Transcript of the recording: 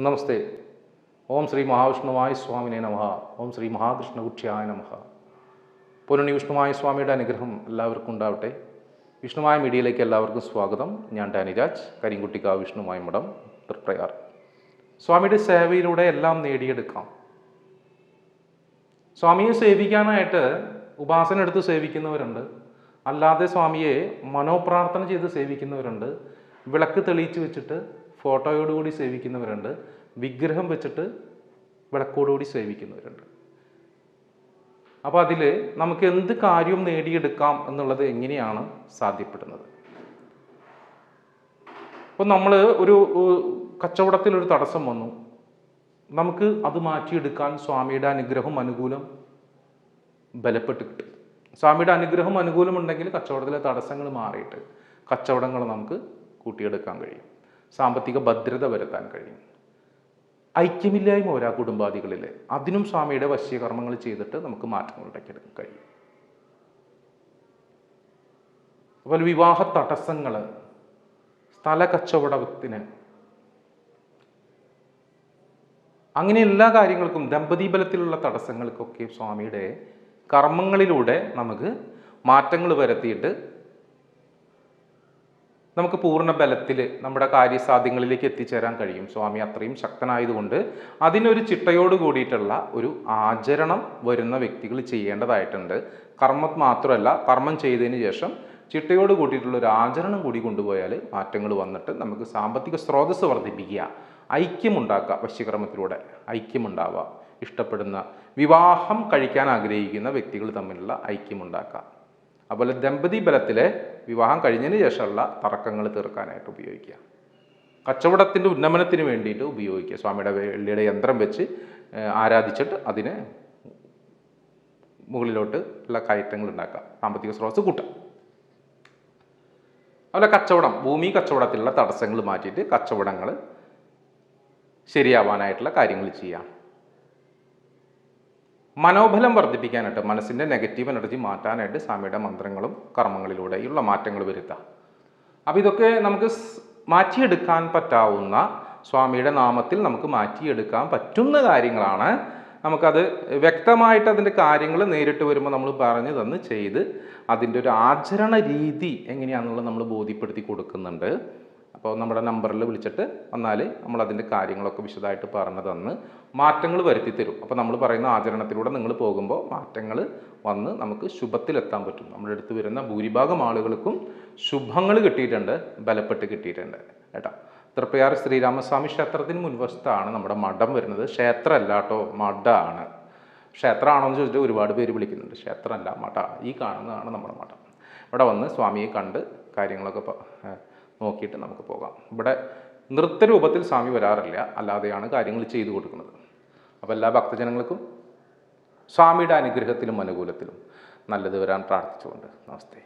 നമസ്തേ. ഓം ശ്രീ മഹാവിഷ്ണുവായ സ്വാമിനെ നമഃ. ഓം ശ്രീ മഹാകൃഷ്ണ കുക്ഷിയായ നമഃ. പുരണി വിഷ്ണുമായ സ്വാമിയുടെ അനുഗ്രഹം എല്ലാവർക്കും ഉണ്ടാവട്ടെ. വിഷ്ണുമായ മീഡിയയിലേക്ക് എല്ലാവർക്കും സ്വാഗതം. ഞാൻ ഡാനിരാജ് കരിങ്കുട്ടിക്കാവ് വിഷ്ണുമായ മഠം തൃപ്രയാർ. സ്വാമിയുടെ സേവയിലൂടെ എല്ലാം നേടിയെടുക്കാം. സ്വാമിയെ സേവിക്കാനായിട്ട് ഉപാസന എടുത്ത് സേവിക്കുന്നവരുണ്ട്. അല്ലാതെ സ്വാമിയെ മനോപ്രാർത്ഥന ചെയ്ത് സേവിക്കുന്നവരുണ്ട്. വിളക്ക് തെളിയിച്ച് വെച്ചിട്ട് ഫോട്ടോയോടുകൂടി സേവിക്കുന്നവരുണ്ട്. വിഗ്രഹം വെച്ചിട്ട് വിളക്കോടുകൂടി സേവിക്കുന്നവരുണ്ട്. അപ്പോൾ അതിൽ നമുക്ക് എന്ത് കാര്യവും നേടിയെടുക്കാം എന്നുള്ളത് എങ്ങനെയാണ് സാധ്യപ്പെടുന്നത്? അപ്പോൾ നമ്മൾ ഒരു കച്ചവടത്തിലൊരു തടസ്സം വന്നു. നമുക്ക് അത് മാറ്റിയെടുക്കാൻ സ്വാമിയുടെ അനുഗ്രഹം അനുകൂലം ബലപ്പെട്ട് കിട്ടും. സ്വാമിയുടെ അനുഗ്രഹം അനുകൂലമുണ്ടെങ്കിൽ കച്ചവടത്തിലെ തടസ്സങ്ങൾ മാറിയിട്ട് കച്ചവടങ്ങൾ നമുക്ക് കൂട്ടിയെടുക്കാൻ കഴിയും. സാമ്പത്തിക ഭദ്രത വരുത്താൻ കഴിയും. ഐക്യമില്ലായ്മ ഒരാ കുടുംബാദികളിൽ അതിനും സ്വാമിയുടെ വശ്യകർമ്മങ്ങൾ ചെയ്തിട്ട് നമുക്ക് മാറ്റങ്ങൾ ഉണ്ടാക്കിയെടുക്കാൻ കഴിയും. അതുപോലെ വിവാഹ തടസ്സങ്ങൾ സ്ഥല കച്ചവടത്തിന്. അങ്ങനെ എല്ലാ കാര്യങ്ങൾക്കും ദമ്പതിബലത്തിലുള്ള തടസ്സങ്ങൾക്കൊക്കെ സ്വാമിയുടെ കർമ്മങ്ങളിലൂടെ നമുക്ക് മാറ്റങ്ങൾ വരുത്തിയിട്ട് നമുക്ക് പൂർണ ബലത്തിൽ നമ്മുടെ കാര്യസാധ്യങ്ങളിലേക്ക് എത്തിച്ചേരാൻ കഴിയും. സ്വാമി അത്രയും ശക്തനായതുകൊണ്ട് അതിനൊരു ചിട്ടയോട് കൂടിയിട്ടുള്ള ഒരു ആചരണം വരുന്ന വ്യക്തികൾ ചെയ്യേണ്ടതായിട്ടുണ്ട്. കർമ്മം മാത്രമല്ല കർമ്മം ചെയ്തതിന് ശേഷം ചിട്ടയോട് കൂട്ടിയിട്ടുള്ള ഒരു ആചരണം കൂടി കൊണ്ടുപോയാൽ മാറ്റങ്ങൾ വന്നിട്ട് നമുക്ക് സാമ്പത്തിക സ്രോതസ്സ് വർദ്ധിപ്പിക്കുക. ഐക്യമുണ്ടാക്കുക വശ്യകർമ്മത്തിലൂടെ ഐക്യമുണ്ടാവുക ഇഷ്ടപ്പെടുന്ന വിവാഹം കഴിക്കാൻ ആഗ്രഹിക്കുന്ന വ്യക്തികൾ തമ്മിലുള്ള ഐക്യമുണ്ടാക്കുക അതുപോലെ ദമ്പതി ബലത്തിലെ വിവാഹം കഴിഞ്ഞതിന് ശേഷമുള്ള തർക്കങ്ങൾ തീർക്കാനായിട്ട് ഉപയോഗിക്കുക. കച്ചവടത്തിന്റെ ഉന്നമനത്തിന് വേണ്ടിയിട്ട് ഉപയോഗിക്കുക. സ്വാമിയുടെ വെള്ളിയുടെ യന്ത്രം വെച്ച് ആരാധിച്ചിട്ട് അതിനെ മുകളിലോട്ട് ഉള്ള കയറ്റങ്ങൾ ഉണ്ടാക്കുക. സാമ്പത്തിക സ്രോതസ് കൂട്ടാം അതുപോലെ കച്ചവടം ഭൂമി കച്ചവടത്തിലുള്ള തടസ്സങ്ങൾ മാറ്റിയിട്ട് കച്ചവടങ്ങൾ ശരിയാവാനായിട്ടുള്ള കാര്യങ്ങൾ ചെയ്യാം മനോബലം വർദ്ധിപ്പിക്കാനായിട്ട് മനസ്സിന്റെ നെഗറ്റീവ് എനർജി മാറ്റാനായിട്ട് സ്വാമിയുടെ മന്ത്രങ്ങളും കർമ്മങ്ങളിലൂടെയുള്ള മാറ്റങ്ങൾ വരുത്താം. അപ്പോൾ ഇതൊക്കെ നമുക്ക് മാറ്റിയെടുക്കാൻ പറ്റാവുന്ന സ്വാമിയുടെ നാമത്തിൽ നമുക്ക് മാറ്റിയെടുക്കാൻ പറ്റുന്ന കാര്യങ്ങളാണ്. നമുക്കത് വ്യക്തമായിട്ട് അതിന്റെ കാര്യങ്ങൾ നേരിട്ട് വരുമ്പോൾ നമ്മൾ പറഞ്ഞു തന്ന് ചെയ്ത് അതിന്റെ ഒരു ആചരണ രീതി എങ്ങനെയാണെന്നുള്ളത് നമ്മൾ ബോധ്യപ്പെടുത്തി കൊടുക്കുന്നുണ്ട്. അപ്പോൾ നമ്മുടെ നമ്പറിൽ വിളിച്ചിട്ട് വന്നാൽ നമ്മൾ അതിന്റെ കാര്യങ്ങളൊക്കെ വിശദമായിട്ട് പറഞ്ഞു തന്ന് മാറ്റങ്ങൾ വരുത്തി തരും. അപ്പോൾ നമ്മൾ പറയുന്ന ആചരണത്തിലൂടെ നിങ്ങൾ പോകുമ്പോൾ മാറ്റങ്ങൾ വന്ന് നമുക്ക് ശുഭത്തിലെത്താൻ പറ്റും. നമ്മുടെ അടുത്ത് വരുന്ന ഭൂരിഭാഗം ആളുകൾക്കും ശുഭങ്ങൾ കിട്ടിയിട്ടുണ്ട് ബലപ്പെട്ട് കിട്ടിയിട്ടുണ്ട് കേട്ടോ. തൃപ്പയാർ ശ്രീരാമസ്വാമി ക്ഷേത്രത്തിന് മുൻവശത്താണ് നമ്മുടെ മഠം വരുന്നത്. ക്ഷേത്രമല്ല കേട്ടോ മഠമാണ് ക്ഷേത്രമാണോ എന്ന് ചോദിച്ചിട്ട് ഒരുപാട് പേര് വിളിക്കുന്നുണ്ട്. ക്ഷേത്രമല്ല മഠമാണ് ഈ കാണുന്നതാണ് നമ്മുടെ മഠം. ഇവിടെ വന്ന് സ്വാമിയെ കണ്ട് കാര്യങ്ങളൊക്കെ നോക്കിയിട്ട് നമുക്ക് പോകാം. ഇവിടെ നൃത്തരൂപത്തിൽ സ്വാമി വരാറില്ല. അല്ലാതെയാണ് കാര്യങ്ങൾ ചെയ്തു കൊടുക്കുന്നത്. അപ്പോൾ എല്ലാ ഭക്തജനങ്ങൾക്കും സ്വാമിയുടെ അനുഗ്രഹത്തിലും അനുകൂലത്തിലും നല്ലത് വരാൻ പ്രാർത്ഥിച്ചുകൊണ്ട് നമസ്തേ.